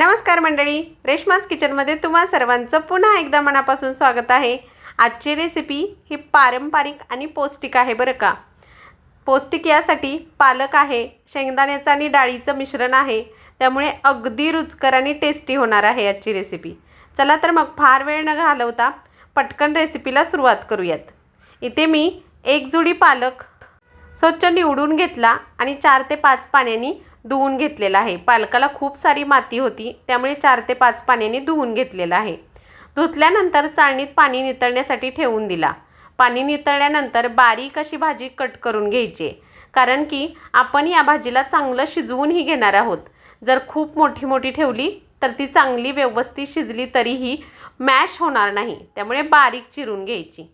नमस्कार मंडळी रेशमाज किचनमध्ये तुम्हा सर्वांचं पुन्हा एकदा मनापासून स्वागत आहे. आजची रेसिपी ही पारंपरिक आणि पौष्टिक आहे बरं का. पौष्टिक यासाठी पालक आहे शेंगदाण्याचं आणि डाळीचं मिश्रण आहे त्यामुळे अगदी रुचकर आणि टेस्टी होणार आहे आजची रेसिपी चला तर मग फार वेळ न घालवता पटकन रेसिपीला सुरुवात करूयात. इथे मी एक जुडी पालक स्वच्छ निवडून घेतला आणि चार ते पाच पाण्याने धुवून घेतलेला आहे. पालकाला खूप सारी माती होती त्यामुळे चार ते पाच पाण्याने धुवून घेतलेला आहे. धुतल्यानंतर चाळणीत पाणी नितळण्यासाठी ठेवून दिला. पाणी नितळल्यानंतर बारीक अशी भाजी कट करून घ्यायची. कारण की आपण या भाजीला चांगलं शिजवूनही घेणार आहोत. जर खूप मोठी मोठी ठेवली तर ती चांगली व्यवस्थित शिजली तरीही मॅश होणार नाही. त्यामुळे बारीक चिरून घ्यायची.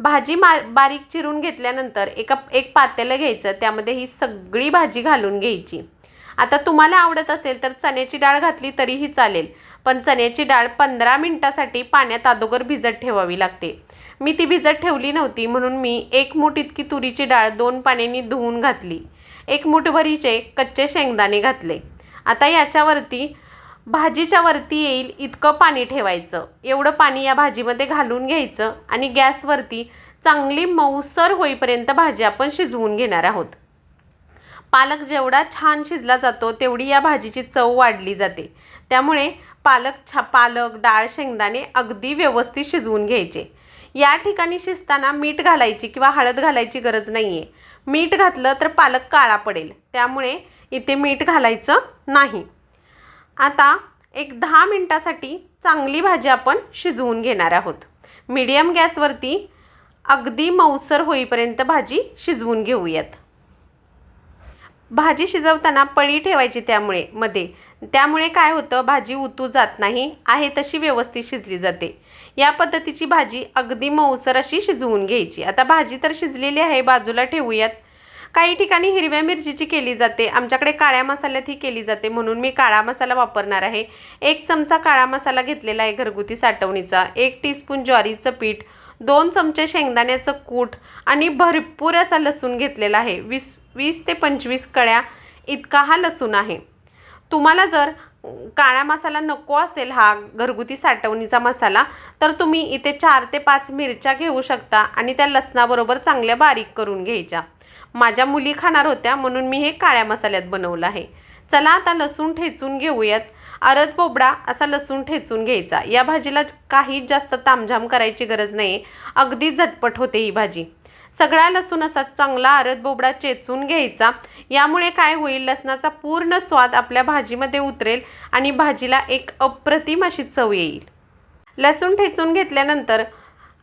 भाजी मा बारीक चिरून घेतल्यानंतर एका एक पातेलं घ्यायचं त्यामध्ये ही सगळी भाजी घालून घ्यायची. आता तुम्हाला आवडत असेल तर चण्याची डाळ घातली तरीही चालेल पण चण्याची डाळ पंधरा मिनटासाठी पाण्यात अगोदर भिजत ठेवावी लागते. मी ती भिजत ठेवली नव्हती म्हणून मी एक मूठ इतकी तुरीची डाळ दोन पाण्याने धुवून घातली. एक मुठभरीचे कच्चे शेंगदाणे घातले. आता याच्यावरती भाजीच्या वरती येईल इतकं पाणी ठेवायचं. एवढं पाणी या भाजीमध्ये घालून घ्यायचं आणि गॅसवरती चांगली मऊसर होईपर्यंत भाजी आपण शिजवून घेणार आहोत. पालक जेवढा छान शिजला जातो तेवढी या भाजीची चव वाढली जाते. त्यामुळे पालक छा पालक डाळ शेंगदाणे अगदी व्यवस्थित शिजवून घ्यायचे. या ठिकाणी शिजताना मीठ घालायची किंवा हळद घालायची गरज नाही आहे मीठ घातलं तर पालक काळा पडेल. त्यामुळे इथे मीठ घालायचं नाही. आता एक दहा मिनटासाठी चांगली भाजी आपण शिजवून घेणार आहोत. मीडियम गॅसवरती अगदी मऊसर होईपर्यंत भाजी शिजवून घेऊयात. भाजी शिजवताना पळी ठेवायची त्यामुळे मध्ये. त्यामुळे काय होतं भाजी उतू जात नाही आहे तशी व्यवस्थित शिजली जाते. या पद्धतीची भाजी अगदी मऊसर अशी शिजवून घ्यायची. आता भाजी तर शिजलेली आहे बाजूला ठेवूयात. काही ठिकाणी हिरव्या मिरचीची केली जाते. आमच्याकडे काळ्या मसाल्यात ही केली जाते. म्हणून मी काळा मसाला वापरणार आहे. एक चमचा काळा मसाला घेतलेला आहे घरगुती साठवणीचा. एक टीस्पून ज्वारीचं पीठ. दोन चमचे शेंगदाण्याचं कूट आणि भरपूर असा लसूण घेतलेला आहे. वीस वीस ते पंचवीस कळ्या इतका हा लसूण आहे. तुम्हाला जर काळा मसाला नको असेल हा घरगुती साठवणीचा मसाला तर तुम्ही इथे चार ते पाच मिरच्या घेऊ शकता आणि त्या लसणाबरोबर चांगल्या बारीक करून घ्यायच्या. माझ्या मुली खाणार होत्या म्हणून मी हे काळ्या मसाल्यात बनवलं आहे. चला आता लसूण ठेचून घेऊयात. अरद बोबडा असा लसूण ठेचून घ्यायचा. या भाजीला काहीच जास्त तामझाम करायची गरज नाही अगदी झटपट होते ही भाजी. सगळा लसूण असा चांगला आरत बोबडा चेचून घ्यायचा. यामुळे काय होईल लसणाचा पूर्ण स्वाद आपल्या भाजीमध्ये उतरेल आणि भाजीला एक अप्रतिम अशी चव येईल. लसूण ठेचून घेतल्यानंतर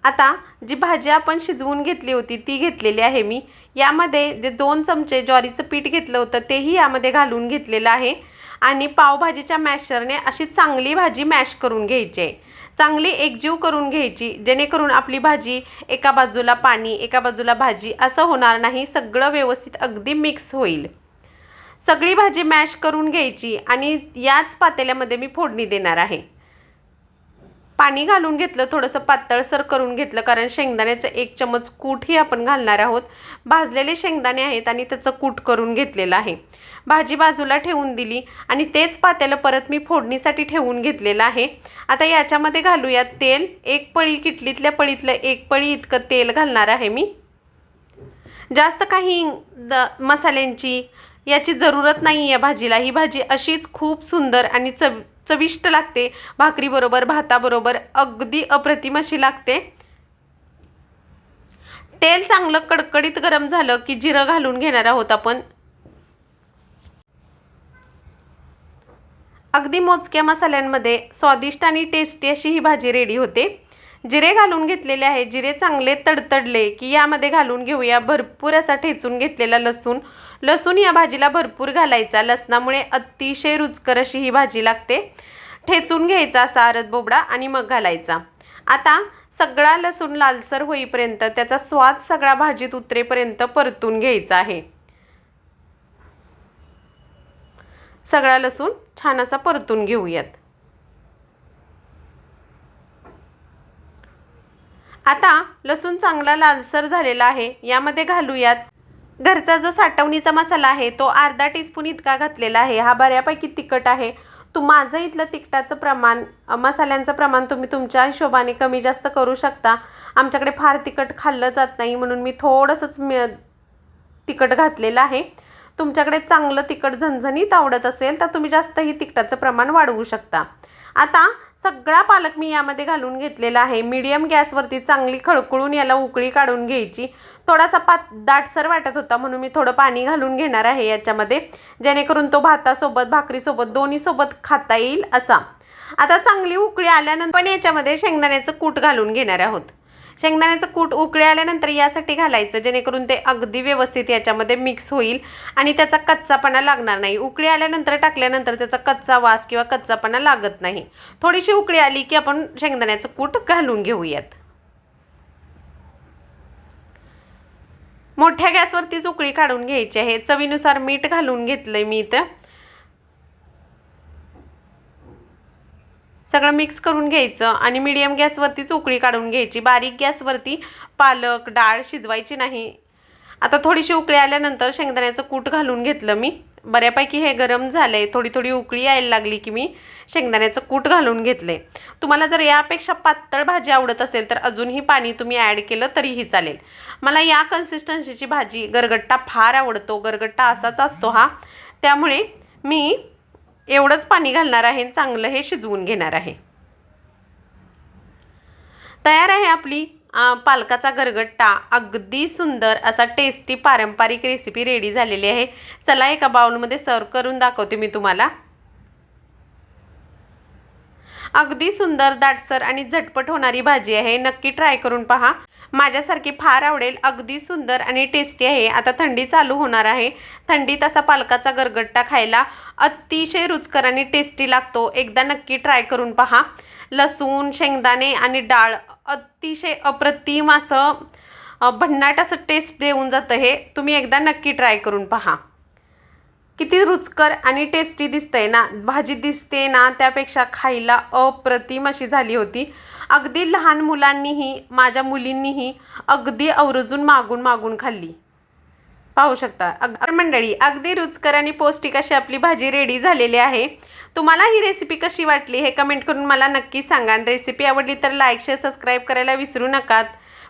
आता जी भाजी आपण शिजवून घेतली होती ती घेतलेली आहे मी. यामध्ये जे दोन चमचे ज्वारीचं पीठ घेतलं होतं तेही यामध्ये घालून घेतलेलं आहे. आणि पावभाजीच्या मॅशरने अशी चांगली भाजी मॅश करून घ्यायची. आहे चांगली एकजीव करून घ्यायची. जेणेकरून आपली भाजी एका बाजूला पाणी एका बाजूला भाजी असं होणार नाही सगळं व्यवस्थित अगदी मिक्स होईल. सगळी भाजी मॅश करून घ्यायची आणि याच पातेल्यामध्ये मी फोडणी देणार आहे. पाणी घालून घेतलं थोडंसं पातळसर करून घेतलं कारण शेंगदाण्याचं एक चमच कूटही आपण घालणार आहोत. भाजलेले शेंगदाणे आहेत आणि त्याचं कूट करून घेतलेलं आहे. भाजी बाजूला ठेवून दिली आणि तेच पात्याला परत मी फोडणीसाठी ठेवून घेतलेलं आहे. आता याच्यामध्ये घालूयात तेल. एक पळी किटलीतल्या पळीतलं एक पळी इतकं तेल घालणार आहे मी. जास्त काही द मसाल्यांची याची जरूरत नाही आहे भाजीला. ही भाजी अशीच खूप सुंदर आणि चव चविष्ट लागते. भाकरीबरोबर भाताबरोबर अगदी अप्रतिम अशी लागते. तेल चांगलं कडकडीत गरम झालं की जिरं घालून घेणार आहोत आपण. अगदी मोजक्या मसाल्यांमध्ये स्वादिष्ट आणि टेस्टी अशी ही भाजी रेडी होते. जिरे घालून घेतलेले आहे जिरे चांगले तडतडले की यामध्ये घालून घेऊया भरपूर असा ठेचून घेतलेला लसूण. लसूण या भाजीला भरपूर घालायचा. लसणामुळे अतिशय रुचकर अशी ही भाजी लागते. ठेचून घ्यायचा असा अरद बोबडा आणि मग घालायचा. आता सगळा लसूण लालसर होईपर्यंत त्याचा स्वाद सगळा भाजीत उतरेपर्यंत परतून घ्यायचा आहे. सगळा लसूण छान असा परतून घेऊयात. आता लसूण चांगला लालसर झालेला आहे यामध्ये घालूयात. घरचा जो साठवणीचा मसाला आहे तो अर्धा टीस्पून इतका घातलेला आहे. हा बऱ्यापैकी तिखट आहे. तू माझं इथलं तिखटाचं प्रमाण मसाल्यांचं प्रमाण तुम्ही तुमच्या हिशोबाने कमी जास्त करू शकता. आमच्याकडे फार तिखट खाल्लं जात नाही म्हणून मी थोडंसंच मी तिखट घातलेलं आहे. तुमच्याकडे चांगलं तिखट झणझणीत आवडत असेल तर तुम्ही जास्तही तिखटाचं प्रमाण वाढवू शकता. आता सगळा पालक मी यामध्ये घालून घेतलेला आहे. मीडियम गॅसवरती चांगली खळखळून याला उकळी काढून घ्यायची. थोडासा पात दाटसर वाटत होता म्हणून मी थोडं पाणी घालून घेणार आहे याच्यामध्ये. जेणेकरून तो भातासोबत भाकरीसोबत दोन्हीसोबत खाता येईल असा. आता चांगली उकळी आल्यानंतर पण याच्यामध्ये शेंगदाण्याचं कूट घालून घेणार आहोत. शेंगदाण्याचं कूट उकळी आल्यानंतर यासाठी घालायचं जेणेकरून ते अगदी व्यवस्थित याच्यामध्ये मिक्स होईल आणि त्याचा कच्चापणा लागणार नाही. उकळी आल्यानंतर टाकल्यानंतर त्याचा कच्चा वास किंवा कच्चापणा लागत नाही. थोडीशी उकळी आली की आपण शेंगदाण्याचं कूट घालून घेऊयात. मोठ्या गॅसवरतीच उकळी काढून घ्यायची आहे. चवीनुसार मीठ घालून घेतलंय मी इथं. सगळं मिक्स करून घ्यायचं आणि मीडियम गॅसवरतीच उकळी काढून घ्यायची. बारीक गॅसवरती पालक डाळ शिजवायची नाही. आता थोडीशी उकळी आल्यानंतर शेंगदाण्याचं कूट घालून घेतलं मी. बऱ्यापैकी हे गरम झालं आहे थोडी थोडी उकळी यायला लागली की मी शेंगदाण्याचं कूट घालून घेतलं आहे तुम्हाला जर यापेक्षा पातळ भाजी आवडत असेल तर अजूनही पाणी तुम्ही ॲड केलं तरीही चालेल. मला या कन्सिस्टन्सीची भाजी गरगट्टा फार आवडतो. गरगट्टा असाच असतो हा. त्यामुळे मी एवढंच पाणी घालणार आहे चांगलं हे शिजवून घेणार आहे. तयार आहे आपली पालकाचा गरगट्टा. अगदी सुंदर असा टेस्टी पारंपरिक रेसिपी रेडी झालेली आहे. चला एका बाउलमध्ये सर्व करून दाखवते मी तुम्हाला. अगदी सुंदर दाटसर आणि झटपट होणारी भाजी आहे. नक्की ट्राय करून पहा. माझ्यासारखी फार आवडेल अगदी सुंदर आणि टेस्टी आहे. आता थंडी चालू होणार आहे. थंडीत असा पालकाचा गरगट्टा खायला अतिशय रुचकर आणि टेस्टी लागतो. एकदा नक्की ट्राय करून पहा. लसूण शेंगदाणे आणि डाळ अतिशय अप्रतिम असं भन्नाट असं टेस्ट देऊन जातं हे. तुम्ही एकदा नक्की ट्राय करून पहा. किती रुचकर आणि टेस्टी दिसतंय ना? भाजी दिसते ना त्यापेक्षा खायला अप्रतिम अशी झाली होती. अगदी लहान मुलांनीही माझ्या मुलींनीही अगदी आवर्जून मागून मागून खाल्ली. पाहू शकता. अग मंडळी अगदी रुचकर आणि पौष्टिक अशी आपली भाजी रेडी झालेली आहे. तुम्हाला ही रेसिपी कशी वाटली हे कमेंट करून मला नक्की सांगा. आणि रेसिपी आवडली तर लाईक शेअर सबस्क्राईब करायला विसरू नकात.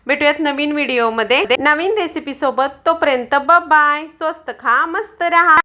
भेटूयात नवीन व्हिडिओमध्ये नवीन रेसिपीसोबत तोपर्यंत ब बाय स्वस्त खा मस्त राहा.